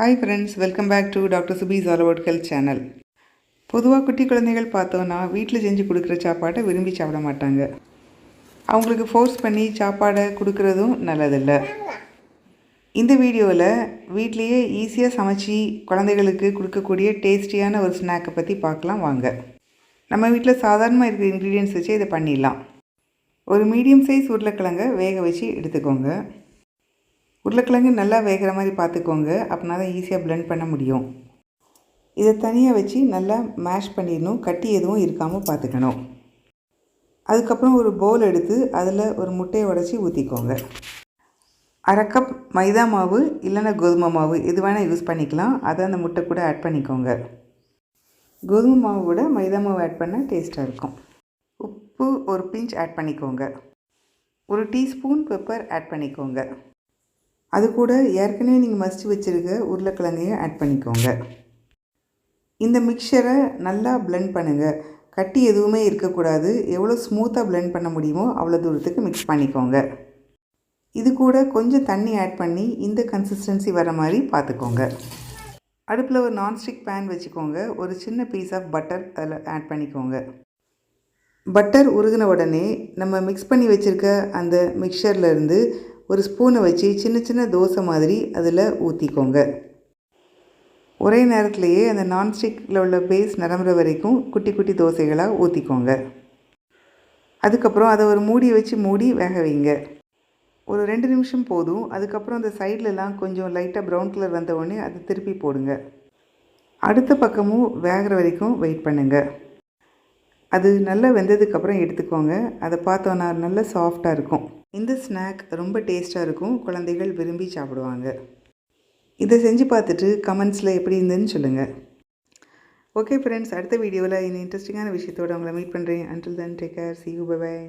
Hi friends welcome back to doctor Subi's all about health channel பொதுவாக குட்டி குழந்தைகள் பார்த்தோன்னா வீட்டில் செஞ்சு கொடுக்குற சாப்பாட்டை விரும்பி சாப்பிட மாட்டாங்க. அவங்களுக்கு ஃபோர்ஸ் பண்ணி சாப்பாடை கொடுக்குறதும் நல்லதில்லை. இந்த வீடியோவில் வீட்லேயே ஈஸியாக சமைச்சு குழந்தைகளுக்கு கொடுக்கக்கூடிய டேஸ்டியான ஒரு ஸ்நாக்கை பற்றி பார்க்கலாம் வாங்க. நம்ம வீட்டில் சாதாரணமாக இருக்கிற இன்க்ரீடியன்ஸ் வச்சு இதை பண்ணிடலாம். ஒரு மீடியம் சைஸ் உருளைக்கிழங்க வேக வச்சு எடுத்துக்கோங்க. உருளைக்கிழங்கு நல்லா வேகிற மாதிரி பார்த்துக்கோங்க. அப்படின்னா தான் ஈஸியாக blend பண்ண முடியும். இதை தனியாக வச்சு நல்லா மேஷ் பண்ணிடணும். கட்டி எதுவும் இருக்காமல் பார்த்துக்கணும். அதுக்கப்புறம் ஒரு பவுல் எடுத்து அதில் ஒரு முட்டையை உடச்சி ஊற்றிக்கோங்க அரை கப் மைதா மாவு இல்லைன்னா கோதுமை மாவு எது வேணால் யூஸ் பண்ணிக்கலாம். அதை அந்த முட்டை கூட ஆட் பண்ணிக்கோங்க. கோதுமை மாவு விட மைதா மாவு ஆட் பண்ணால் டேஸ்ட்டாக இருக்கும். உப்பு ஒரு பிஞ்ச் ஆட் பண்ணிக்கோங்க. ஒரு டீஸ்பூன் பெப்பர் ஆட் பண்ணிக்கோங்க. அது கூட ஏற்கனவே நீங்கள் மசித்து வச்சுருக்க உருளைக்கிழங்கையும் ஆட் பண்ணிக்கோங்க. இந்த மிக்சரை நல்லா பிளெண்ட் பண்ணுங்கள் கட்டி எதுவுமே இருக்கக்கூடாது. எவ்வளோ ஸ்மூத்தாக பிளெண்ட் பண்ண முடியுமோ அவ்வளோ தூரத்துக்கு மிக்ஸ் பண்ணிக்கோங்க. இது கூட கொஞ்சம் தண்ணி ஆட் பண்ணி இந்த கன்சிஸ்டன்சி வர மாதிரி பார்த்துக்கோங்க. அடுப்பில் ஒரு நான்ஸ்டிக் பேன் வச்சுக்கோங்க. ஒரு சின்ன பீஸ் ஆஃப் பட்டர் அதில் ஆட் பண்ணிக்கோங்க. பட்டர் உருகின உடனே நம்ம மிக்ஸ் பண்ணி வச்சுருக்க அந்த மிக்சர்லேருந்து ஒரு ஸ்பூனை வச்சு சின்ன சின்ன தோசை மாதிரி அதில் ஊற்றிக்கோங்க ஒரே நேரத்திலேயே அந்த நான்ஸ்டிக்கில் உள்ள பேஸ் நிரம்புற வரைக்கும் குட்டி குட்டி தோசைகளாக ஊற்றிக்கோங்க அதுக்கப்புறம் அதை ஒரு மூடி வச்சு மூடி வேக வைங்க. ஒரு ரெண்டு நிமிஷம் போதும். அதுக்கப்புறம் அந்த சைட்லலாம் கொஞ்சம் லைட்டாக ப்ரௌன் கலர் வந்த உடனே அதை திருப்பி போடுங்க. அடுத்த பக்கமும் வேகிற வரைக்கும் வெயிட் பண்ணுங்கள் அது நல்லா வெந்ததுக்கப்புறம் எடுத்துக்கோங்க. அதை பார்த்தோன்னா நல்லா சாஃப்டாக இருக்கும். இந்த ஸ்நாக் ரொம்ப டேஸ்ட்டாக இருக்கும். குழந்தைகள் விரும்பி சாப்பிடுவாங்க. இதை செஞ்சு பார்த்துட்டு கமெண்ட்ஸில் எப்படி இருந்ததுன்னு சொல்லுங்கள் ஓகே ஃப்ரெண்ட்ஸ் அடுத்த வீடியோவில் இந்த இன்ட்ரெஸ்டிங்கான விஷயத்தோடு உங்களை மீட் பண்ணுறேன் until then take care see you bye bye